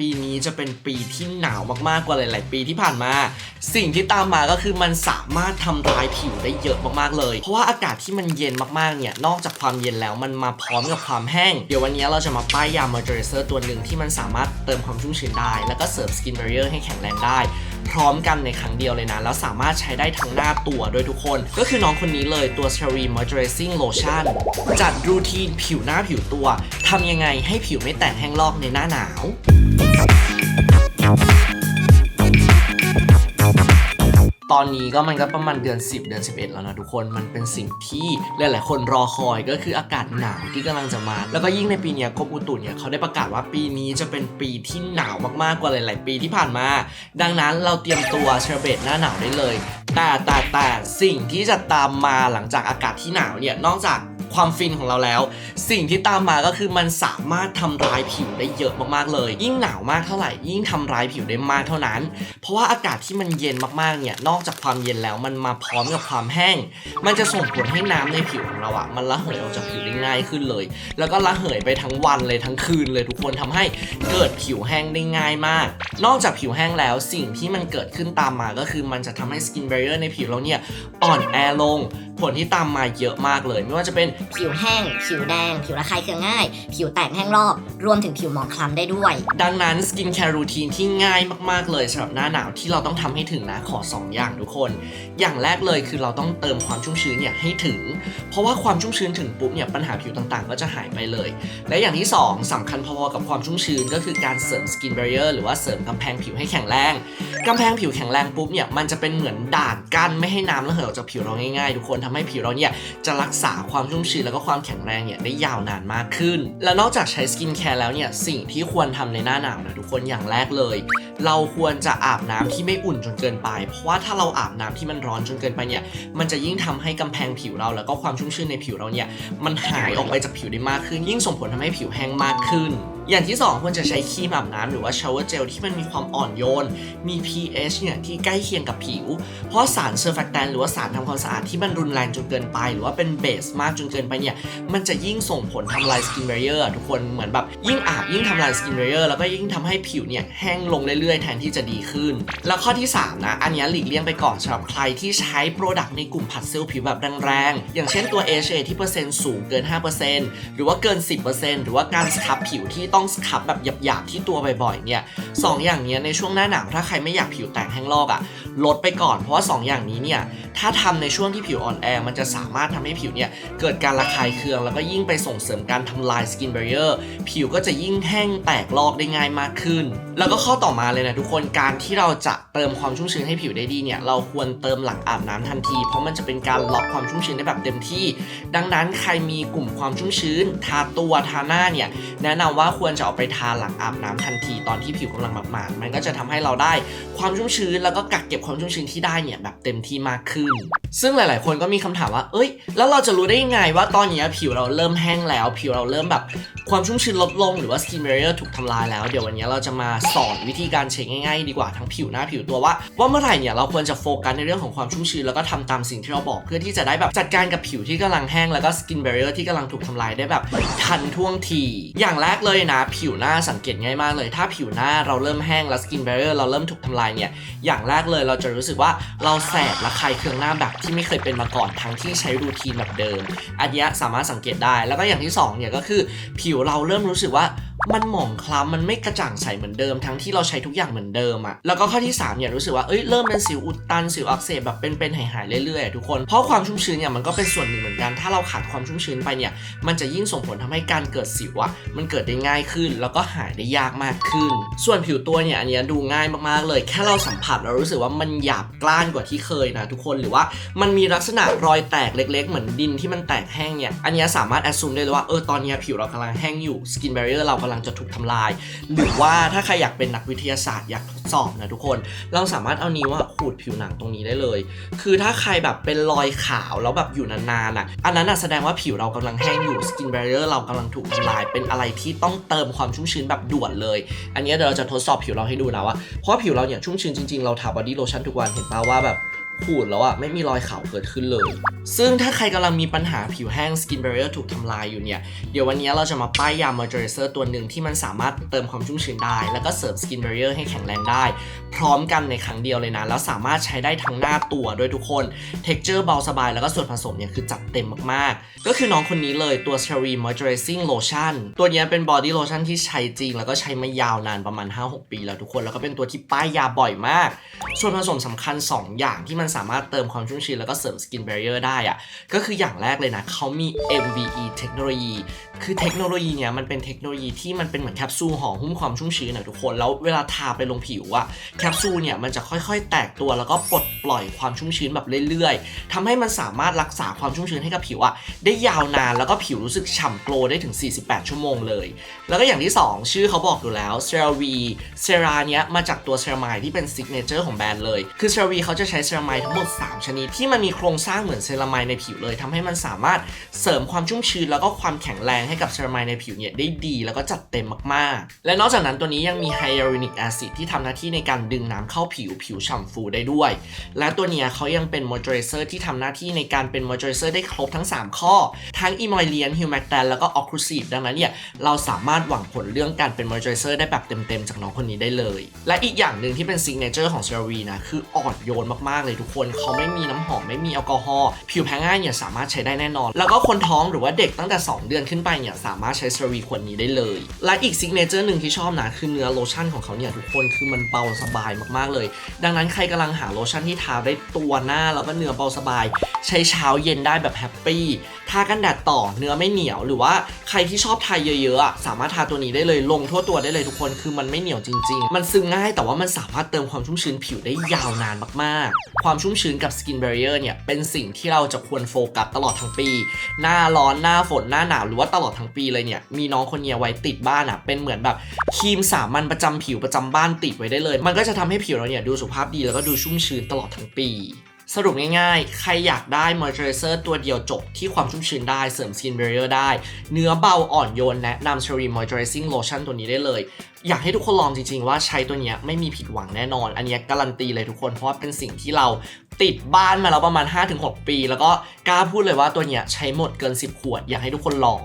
ปีนี้จะเป็นปีที่หนาวมากๆกว่าหลาย ๆ ปีที่ผ่านมา สิ่งที่ตามมาก็คือมันสามารถทำร้ายผิวได้เยอะมากๆเลย เพราะว่าอากาศที่มันเย็นมากๆเนี่ยนอกจากความเย็นแล้วมันมาพร้อมกับความแห้ง เดี๋ยววันนี้เราจะมาป้ายยามอยเจอร์เซอร์ตัวหนึ่งที่มันสามารถเติมความชุ่มชื้นได้ แล้วก็เสริมสกิน b บร i เ r อร์ให้แข็งแรงได้ พร้อมกันในครั้งเดียวเลยนะ แล้วสามารถใช้ได้ทั้งหน้าตัวด้วยทุกคน ก็คือน้องคนนี้เลยตัว Cherry Moisturizing Lotion จัดรูทีนผิวหน้าผิวตัวทำยังไงให้ผิวไม่แตกแห้งลอกในหน้าหนาว ตอนนี้ก็มันก็ประมาณเดือน 10 เดือน 11 แล้วนะทุกคนมันเป็นสิ่งที่หลาย ๆ คนรอคอยก็คืออากาศหนาวที่กำลังจะมา แล้วก็ยิ่งในปีนี้กรมอุตุเนี่ยเขาได้ประกาศว่าปีนี้จะเป็นปีที่หนาวมาก ๆ กว่าหลาย ๆ ปีที่ผ่านมา ดังนั้นเราเตรียมตัวเชอร์เบตหน้าหนาวได้เลย แต่แต่แต่สิ่งที่จะตามมาหลังจากอากาศที่หนาวเนี่ยนอกจาก ความฟินของเราแล้ว สิ่งที่ตามมาก็คือมันสามารถทำร้ายผิวได้เยอะมากๆเลย ยิ่งหนาวมากเท่าไหร่ ยิ่งทำร้ายผิวได้มากเท่านั้น เพราะว่าอากาศที่มันเย็นมากๆเนี่ยนอกจากความเย็นแล้วมันมาพร้อมกับความแห้ง มันจะส่งผลให้น้ำในผิวของเราอะมันระเหยออกจากผิวได้ง่ายขึ้นเลย แล้วก็ระเหยไปทั้งวันเลยทั้งคืนเลยทุกคนทำให้เกิดผิวแห้งได้ง่ายมาก นอกจากผิวแห้งแล้วสิ่งที่มันเกิดขึ้นตามมาก็คือมันจะทำให้สกิน b บรเ r อร์ในผิวเราเนี่ยอ่อนแอลง ผลที่ตามมาเยอะมากเลย ไม่ว่าจะเป็นผิวแห้ง ผิวแดง ผิวระคายเคืองง่าย ผิวแตกแห้งรอบ รวมถึงผิวหมองคล้ำได้ด้วย ดังนั้นสกินแคร์รูทีนที่ง่ายมากๆเลยสำหรับหน้าหนาวที่เราต้องทำให้ถึงนะขอ 2 อย่างทุกคน อย่างแรกเลยคือเราต้องเติมความชุ่มชื้นเนี่ยให้ถึง เพราะว่าความชุ่มชื้นถึงปุ๊บเนี่ยปัญหาผิวต่างๆ ก็จะหายไปเลย และอย่างที่ 2สำคัญพอๆกับความชุ่มชื้นก็คือการเสริมสกิน b บ r ร i เ r อร์หรือว่าเสริมกำแพงผิวให้แข็งแรงกำแพงผิวแข็งแรงปุ๊บเนี่ยมันจะเป็นเหมือนด่านกั้นไม่ให้น้ำระเหยออกจากผิวเราง่ายๆ ทุกคนทำให้ผิวเราเนี่ยจะรักษาความชุ่มชื้นแล้วก็ความแข็งแรงเนี่ยได้ยาวนานมากขึ้น และนอกจากใช้สกินแคร์แล้วเนี่ยสิ่งที่ควรทำในหน้าหนาวนะทุกคนอย่างแรกเลย เราควรจะอาบน้ำที่ไม่อุ่นจนเกินไป เพราะว่าถ้าเราอาบน้ำที่มันร้อนจนเกินไปเนี่ยมันจะยิ่งทำให้กำแพงผิวเราแล้วก็ความชุ่มชื้นในผิวเราเนี่ยมันหายออกไปจากผิวได้มากขึ้น ยิ่งส่งผลทำให้ผิวแห้งมากขึ้น อย่างที่ 2 ควรจะใช้ครีมอาบน้ำหรือว่าชาวเวอร์เจลที่มันมีความอ่อนโยน มี pH เนี่ยที่ใกล้เคียงกับผิว เพราะสารเซอร์แฟกแตนหรือว่าสารทำความสะอาดที่มันรุนแรงจนเกินไป หรือว่าเป็นเบสมากจนเกินไปเนี่ยมันจะยิ่งส่งผลทำลายสกิน b บ r ร i เ r อร์ทุกคนเหมือนแบบยิ่งอาบยิ่งทำลายสกิน b บ r ร i เ r อร์แล้วก็ยิ่งทำให้ผิวเนี่ยแห้งลงเรื่อยๆ แทนที่จะดีขึ้น แล้วข้อที่ 3 นะ อันนี้หลีกเลี่ยงไปก่อนสำหรับใครที่ใช้โปรดักต์ในกลุ่มผัดเซลล์ผิวแบบแรงๆอย่างเช่นตัว AHA ที่เปอร์เซ็นต์สูงเกิน 5%หรือว่าเกิน 10%หรือว่าการสครับผิวที่ต้ององสครับแบบหยาบๆที่ตัวบ่อยๆเนี่ยสองอย่างนี้ในช่วงหน้าหนาวถ้าใครไม่อยากผิวแตกแห้งลอกอะ่ะลดไปก่อนเพราะว่าสองอย่างนี้เนี่ยถ้าทำในช่วงที่ผิวอ่อนแอ มันจะสามารถทำให้ผิวเนี่ยเกิดการระคายเคือง แล้วก็ยิ่งไปส่งเสริมการทำลายสกิน b บร i เ r อร์ผิวก็จะยิ่งแห้งแตกลอกได้ง่ายมากขึ้น แล้วก็ข้อต่อมาเลยนะทุกคนการที่เราจะเติมความชุ่มชื้นให้ผิวได้ดีเนี่ยเราควรเติมหลังอาบน้ำทันที เพราะมันจะเป็นการล็อกความชุ่มชื้นได้แบบเต็มที่ ดังนั้นใครมีกลุ่มความชุ่มชื้น ทาตัวทาหน้าเนี่ยแนะนำว่าควรจะเอาไปทาหลังอาบน้ำทันทีตอนที่ผิวกำลังหมาดๆมันก็จะทำให้เราได้ความชุ่มชื้น แล้วก็กักเก็บความชุ่มชื้นที่ได้เนี่ยแบบเต็มที่มากขึ้น ซึ่งหลายๆ คนก็มีคำถามว่า เอ้ย แล้วเราจะรู้ได้ยังไงว่าตอนนี้ผิวเราเริ่มแห้งแล้ว ผิวเราเริ่มแบบความชุ่มชื้นลดลงหรือว่า skin barrier ถูกทำลายแล้ว เดี๋ยววันนี้เราจะมาสอนวิธีการเช็คง่ายๆ ดีกว่าทั้งผิวหน้าผิวตัวว่าว่าเมื่อไหร่เนี่ยเราควรจะโฟกัสในเรื่องของความชุ่มชื้นแล้วก็ทำตามสิ่งที่เราบอกเพื่อที่จะได้แบบจัดการกับผิวที่กำลังแห้งแล้วก็ skin barrier ที่กำลังถูกทำลายได้แบบทันท่วงทีอย่างแรกเลยนะผิวหน้าสังเกตง่ายมากเลย ถ้าผิวหน้าเราเริ่มแห้งแล้ว skin barrier เราเริ่มถูกทำลายเนี่ยอย่างแรกเลยเราจะรู้สึกว่าเราแสบระคายเคืองหน้าแบบที่ไม่เคยเป็นมาก่อนทั้งที่ใช้รูทีนแบบเดิมอันนี้สามารถสังเกตได้แล้วก็อย่างที่สองเนี่ยก็คือผิวเราเริ่มรู้สึกว่า มันหมองคล้ำมันไม่กระจ่างใสเหมือนเดิม ทั้งที่เราใช้ทุกอย่างเหมือนเดิมอะแล้วก็ข้อที่3เนี่ยรู้สึกว่าเอ้ยเริ่มเป็นสิวอุดตันสิวอักเสบแบบเป็นๆหายๆเรื่อยๆทุกคน เพราะความชุ่มชื้นเนี่ยมันก็เป็นส่วนหนึ่งเหมือนกัน ถ้าเราขาดความชุ่มชื้นไปเนี่ยมันจะยิ่งส่งผลทำให้การเกิดสิวอะมันเกิดได้ง่ายขึ้น แล้วก็หายได้ยากมากขึ้น ส่วนผิวตัวเนี่ยอันนี้ดูง่ายมากๆเลย แค่เราสัมผัสเรารู้สึกว่ามันหยาบกร้านกว่าที่เคยนะทุกคนหรือว่ามันมีลักษณะรอยแตกเล็ก ๆ เหมือนดินที่มันแตกแห้งเนี่ยอันนี้สามารถแอดซูมได้เลยว่าเออตอนนี้ผิวเรากำลังแห้งอยู่สกิน b บรเ r อร์เรากำลังจะถูกทำลาย หรือว่าถ้าใครอยากเป็นนักวิทยาศาสตร์อยากทดสอบนะทุกคน เราสามารถเอานิ้วขูดผิวหนังตรงนี้ได้เลย คือถ้าใครแบบเป็นรอยขาวแล้วแบบอยู่นานๆอะ อันนั้นอะแสดงว่าผิวเรากำลังแห้งอยู่สกิน b บรเ r อร์เรากำลังถูกทำลาย เป็นอะไรที่ต้องเติมความชุ่มชื้นแบบด่วนเลย อันนี้เดี๋ยวเราจะทดสอบผิวเราให้ดูนะว่าเพราะผิวเราเนี่ยชุ่มชื้นจริงๆเราทาบอดี้โลชั่นทุกวันเห็นป่าว่าแบบ ขูดแล้วอะไม่มีรอยขาวเกิดขึ้นเลย ซึ่งถ้าใครกำลังมีปัญหาผิวแห้ง skin barrier ถูกทำลายอยู่เนี่ย เดี๋ยววันนี้เราจะมาป้ายยา moisturizer ตัวหนึ่งที่มันสามารถเติมความชุ่มชื้นได้ แล้วก็เสริม skin barrier ให้แข็งแรงได้ พร้อมกันในครั้งเดียวเลยนะ แล้วสามารถใช้ได้ทั้งหน้าตัวด้วยทุกคน texture เบาสบายแล้วก็ส่วนผสมเนี่ยคือจัดเต็มมากๆ ก็คือน้องคนนี้เลยตัว Cherry Moisturizing Lotion ตัวเนี้ยเป็น body lotion ที่ใช้จริง แล้วก็ใช้มายาวนานประมาณ 5-6 ปีแล้วทุกคนแล้วก็เป็นตัวที่ป้ายยาบ่อยมาก ส่วนผสมสำคัญ 2 อย่างที่มันสามารถเติมความชุ่มชื้นแล้วก็เสริม skin barrier ได้อะก็คืออย่างแรกเลยนะเขามี MVE เทคโนโลยี คือเทคโนโลยีเนี้ยมันเป็นเทคโนโลยีที่มันเป็นเหมือนแคปซูลห่อหุ้มความชุ่มชื้นนะทุกคน แล้วเวลาทาไปลงผิวอะแคปซูลเนี่ยมันจะค่อยๆ แตกตัวแล้วก็ปลดปล่อยความชุ่มชื้นแบบเรื่อยๆทำให้มันสามารถรักษาความชุ่มชื้นให้กับผิวอะได้ยาวนานแล้วก็ผิวรู้สึกฉ่ำโกลได้ถึง 48 ชั่วโมงเลย แล้วก็อย่างที่ 2 ชื่อเขาบอกอยู่แล้ว CeraVe Cera เนี้ยมาจากตัวเซรามายที่เป็นซิกเนเจอร์ของแบรนด์เลย คือ CeraVe เขาจะใช้เซรามายทั้งหมด 3 ชนิด ที่มันมีโครงสร้างเหมือนเซรามายในผิวเลยทำให้มันสามารถเสริมความชุ่มชื้นแล้วก็ความแข็งแรงให้กับเซรามายในผิวเนี่ยได้ดี แล้วก็จัดเต็มมากๆ และนอกจากนั้นตัวนี้ยังมีไฮยาลูรินิกแอซิดที่ทำหน้าที่ในการดึงน้ำเข้าผิวผิวฉ่ำฟูได้ด้วย และตัวเนี้ยเขายังเป็นมอยเจอไรเซอร์ที่ทำหน้าที่ในการเป็นมอยเจอไรเซอร์ได้ครบทั้ง 3 ข้อ ทั้ง e m o l i e n humectant แตนแล้วก็ occlusive ดังนั้นเนี่ยเราสามารถหวังผลเรื่องการเป็นมอยเจอไรเซอร์ได้แบบเต็มๆจากน้องคนนี้ได้เลย และอีกอย่างหนึ่งที่เป็น signature ของ CeraVe นะคืออ่อนโยนมากๆเลยทุกคนเขาไม่มีน้ำหอมไม่มีแอลกอฮอล์ผิวแพ้ง่ายเนี่ยสามารถใช้ได้แน่นอน แล้วก็คนท้องหรือว่าเด็กตั้งแต่ 2 เดือนขึ้นไปเนี่ยสามารถใช้เซรีขวดนี้ได้เลย และอีกซิกเนเจอร์หนึ่งที่ชอบนะคือเนื้อโลชั่นของเขาเนี่ยทุกคนคือมันเบาสบายมากๆเลย ดังนั้นใครกำลังหาโลชั่นที่ทาได้ตัวหน้าแล้วก็เนื้อเบาสบาย ใช้เช้าเย็นได้แบบแฮปปี้ทากันแดดต่อเนื้อไม่เหนียว หรือว่าใครที่ชอบทาเยอะๆสามารถทาตัวนี้ได้เลยลงทั่วตัวได้เลยทุกคนคือมันไม่เหนียวจริง ๆ มันซึมง่ายแต่ว่ามันสามารถเติมความชุ่มชื้นผิวได้ยาวนานมากๆ ความชุ่มชื้นกับ skin barrier เนี่ยเป็นสิ่งที่เราจะควรโฟกัสตลอดทั้งปี หน้าร้อนหน้าฝนหน้าหนาวหรือว่าตลอดทั้งปีเลยเนี่ยมีน้องคนเนี้ยไว้ติดบ้านอะเป็นเหมือนแบบครีมสามัญประจำผิวประจำบ้านติดไว้ได้เลย มันก็จะทำให้ผิวเราเนี่ยดูสุขภาพดีแล้วก็ดูชุ่มชื้นตลอดทั้งปี สรุปง่ายๆ ใครอยากได้ moisturizer ตัวเดียวจบที่ความชุ่มชื้นได้เสริม skin barrier ได้ เนื้อเบาอ่อนโยนแนะนำ Cherry Moisturizing Lotion ตัวนี้ได้เลย อยากให้ทุกคนลองจริงๆ ว่าใช้ตัวนี้ไม่มีผิดหวังแน่นอน อันนี้การันตีเลยทุกคนเพราะว่าเป็นสิ่งที่เราติดบ้านมาแล้วประมาณ 5-6 ปี แล้วก็กล้าพูดเลยว่าตัวเนี้ยใช้หมดเกิน 10 ขวด อยากให้ทุกคนลอง